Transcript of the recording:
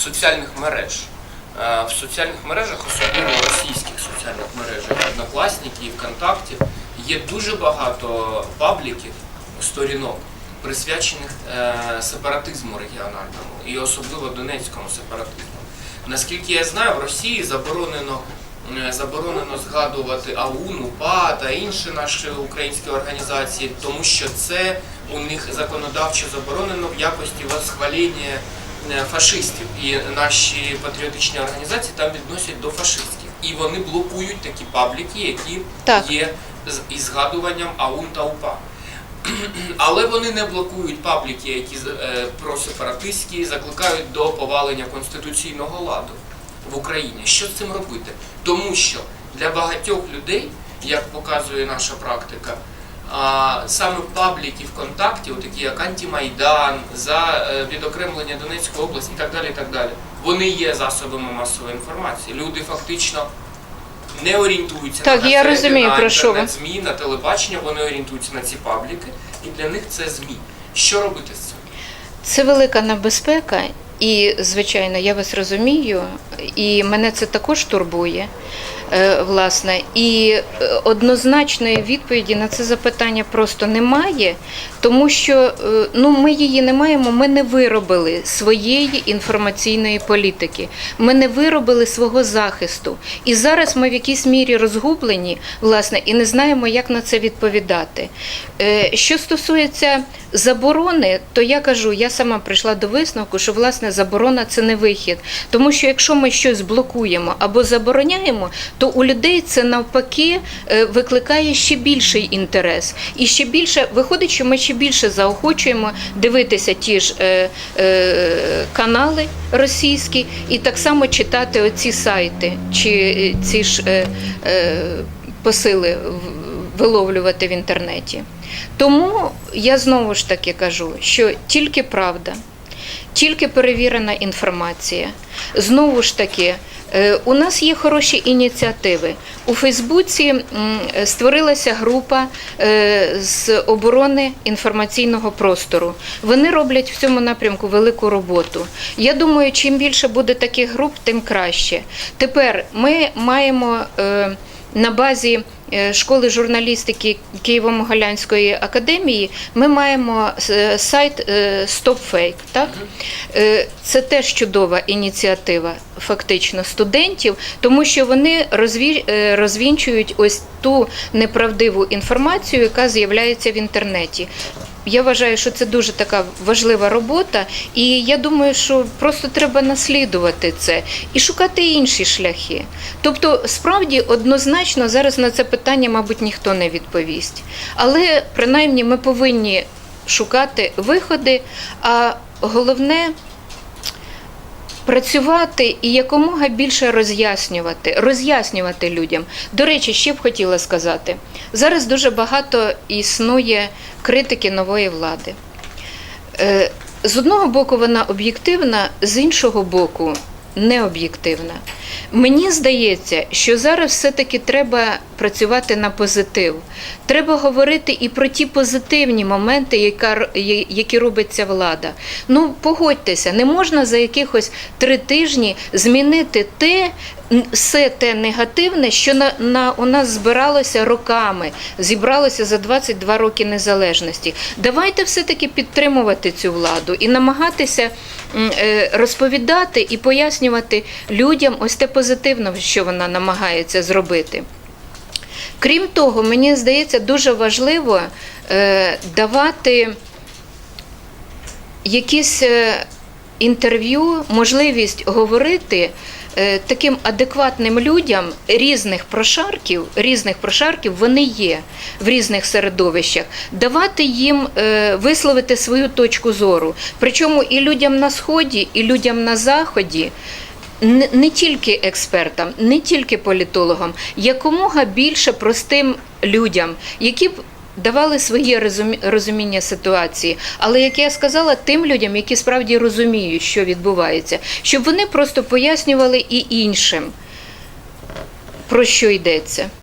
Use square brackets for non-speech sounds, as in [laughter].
соціальних мереж. Е, В соціальних мережах, особливо російських соціальних мережах, Однокласники і ВКонтакті, є дуже багато пабліків, сторінок, присвячених е, сепаратизму регіональному і особливо донецькому сепаратизму. Наскільки я знаю, в Росії заборонено, е, заборонено згадувати АУН, УПА та інші наші українські організації, тому що це у них законодавчо заборонено в якості восхвалення е, фашистів. І наші патріотичні організації там відносять до фашистів. І вони блокують такі пабліки, які Так. є з- із згадуванням АУН та УПА. [clears throat] Але вони не блокують пабліки, які е, просепаратистські, закликають до повалення конституційного ладу в Україні. Що з цим робити? Тому що для багатьох людей, як показує наша практика, а, саме пабліки ВКонтакті, такі як Антимайдан, за е, відокремлення Донецької області і так далі, і так далі, вони є засобами масової інформації. Люди фактично не орієнтуються Так, на я газети, розумію, на інтернет ЗМІ, на телебачення, вони орієнтуються на ці пабліки, і для них це ЗМІ. Що робити з цим? Це велика небезпека, і, звичайно, я вас розумію, і мене це також турбує. е, Власне, і е, однозначної відповіді на це запитання просто немає, тому що е, ну, ми її не маємо, ми не виробили своєї інформаційної політики, ми не виробили свого захисту. І зараз ми в якійсь мірі розгублені, власне, і не знаємо, як на це відповідати. Що стосується заборони, то я кажу, я сама прийшла до висновку, що власне заборона це не вихід. Тому що якщо ми щось блокуємо або забороняємо, то у людей це навпаки е, викликає ще більший інтерес. І ще більше виходить, що ми ще більше заохочуємо дивитися ті ж е, е, канали російські і так само читати оці сайти чи е, ці ж е, е, посили виловлювати в інтернеті. Тому я знову ж таки кажу, що тільки правда, тільки перевірена інформація. Знову ж таки, е, у нас є хороші ініціативи. У Фейсбуці створилася група е, з оборони інформаційного простору. Вони роблять в цьому напрямку велику роботу. Я думаю, чим більше буде таких груп, тим краще. Тепер ми маємо. е, на базі школи журналістики Києво-Могилянської академії ми маємо е, сайт е, StopFake. Так? Е, Це теж чудова ініціатива фактично студентів, тому що вони розві- е, розвінчують ось ту неправдиву інформацію, яка з'являється в інтернеті. Я вважаю, що це дуже така важлива робота, і я думаю, що просто треба наслідувати це і шукати інші шляхи. Тобто, справді однозначно зараз на це питання, мабуть, ніхто не відповість. Але принаймні ми повинні шукати виходи, а головне працювати і якомога більше роз'яснювати, роз'яснювати людям. До речі, ще б хотіла сказати: зараз дуже багато існує критики нової влади. Е, З одного боку, вона об'єктивна, з іншого боку, необ'єктивна. Мені здається, що зараз все-таки треба працювати на позитив. Треба говорити і про ті позитивні моменти, які робить ця влада. Ну, погодьтеся, не можна за якихось три тижні змінити те, все те негативне, що на, на, у нас збиралося роками, зібралося за 22 роки незалежності. Давайте все-таки підтримувати цю владу і намагатися розповідати і пояснювати людям ось те позитивне, що вона намагається зробити. Крім того, мені здається, дуже важливо е, давати якісь е, інтерв'ю, можливість говорити е, таким адекватним людям різних прошарків, різних прошарків вони є в різних середовищах, давати їм е, висловити свою точку зору. Причому і людям на сході, і людям на заході. Не, не тільки експертам, не тільки політологам, якомога більше простим людям, які б давали своє розуміння ситуації. Але як я сказала, тим людям, які справді розуміють, що відбувається, щоб вони просто пояснювали і іншим, про що йдеться.